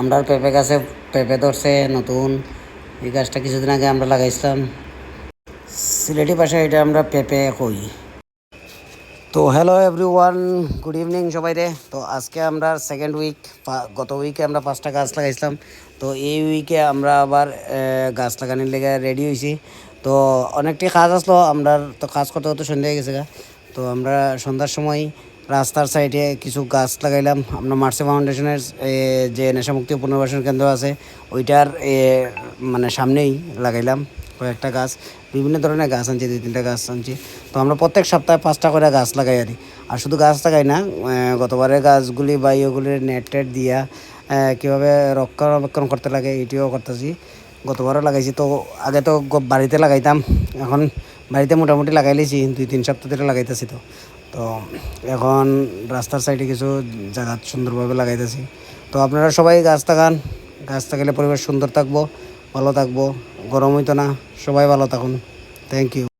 আমরা পেঁপে গাছে পেঁপে ধরছে, নতুন। এই গাছটা কিছুদিন আগে আমরা লাগাইছিলাম। সিলেটি ভাষায় এটা আমরা পেঁপে কই। তো hello everyone good evening সবাই রে তো আজকে আমরা সেকেন্ড উইক গত উইকে আমরা পাঁচটা গাছ লাগাইছিলাম। তো এই উইকে আমরা আবার গাছ লাগানোর লেগে রেডি হয়েছি তো অনেকটি কাজ আসলো, আমরা তো কাজ করতে করতে সন্ধ্যা হয়ে গেছে। তো আমরা সন্ধ্যার সময় রাস্তার সাইডে কিছু গাছ লাগাইলাম। আমরা মার্সি ফাউন্ডেশনের যে নেশামুক্তি পুনর্বাসন কেন্দ্র আছে, ওইটার মানে সামনেই লাগাইলাম কয়েকটা গাছ। বিভিন্ন ধরনের গাছ আনছি, দুই তিনটা গাছ আনছি। তো আমরা প্রত্যেক সপ্তাহে পাঁচটা করে গাছ লাগাই আর আর শুধু গাছ লাগাই না গতবারের গাছগুলি বা ইয়েগুলির নেট টেট দিয়া কীভাবে রক্ষণাবেক্ষণ করতে লাগে এটিও করতেছি। গতবারও লাগাইছি, তো আগে তো বাড়িতে লাগাইতাম, এখন বাড়িতে মোটামুটি লাগাইলেছি দুই তিন সপ্তাহ ধরে লাগাইতেছি তো। তো এখন রাস্তার সাইডে কিছু জায়গা সুন্দরভাবে লাগাইতেছি। তো আপনারা সবাই গাছ থাকান গাছ থাকলে পরিবেশ সুন্দর থাকব, ভালো থাকব, গরম হইতো না, সবাই ভালো থাকুন। Thank you